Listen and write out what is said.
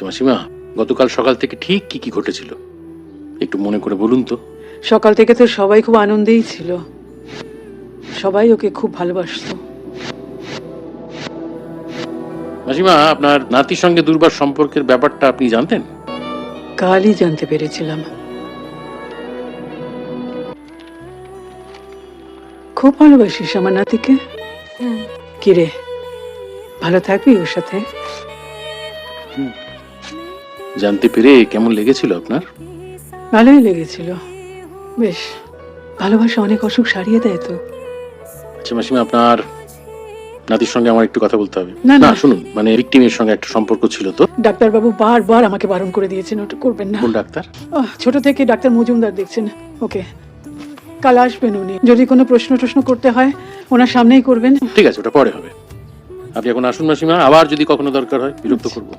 আচ্ছা মাসিমা গতকাল সকাল থেকে ঠিক কি কি ঘটেছিল? একটু মনে করে বলুন তো। সকাল থেকে তো সবাই খুব আনন্দেই ছিল। সবাই ওকে খুব ভালোবাসতো। মাসিমা আপনার নাতির সঙ্গে দুর্বার সম্পর্কের ব্যাপারটা আপনি জানতেন? কালই জানতে পেরেছিলাম। খুব ভালোবাসিস আমার নাতিকে? কিরে ভালো থাকবি ওর সাথে? জানতে পেরে কেমন লেগেছিল আপনার? ভালোই লেগেছিল। বেশ ভালোবাসা অনেক অসুখ সারিয়ে দেয় তো। আচ্ছা মাসিমা আপনার নাতির সঙ্গে আমার একটু কথা বলতে হবে। না, না। শুনুন মানে ভিক্টিমের সঙ্গে একটা সম্পর্ক ছিল তো? ডাক্তারবাবু বারবার আমাকে বারণ করে দিয়েছেন ওটা করবেন না। কোন ডাক্তার? ছোট থেকে ডাক্তার মজুমদার দেখছেন ওকে। কাল আসবেন উনি। যদি কোনো প্রশ্ন টশ্ন করতে হয় ওনার সামনেই করবেন। ঠিক আছে ওটা পরে হবে। আপনি এখন আসুন মাসিমা আবার যদি কখনো দরকার হয় বিরক্ত করব।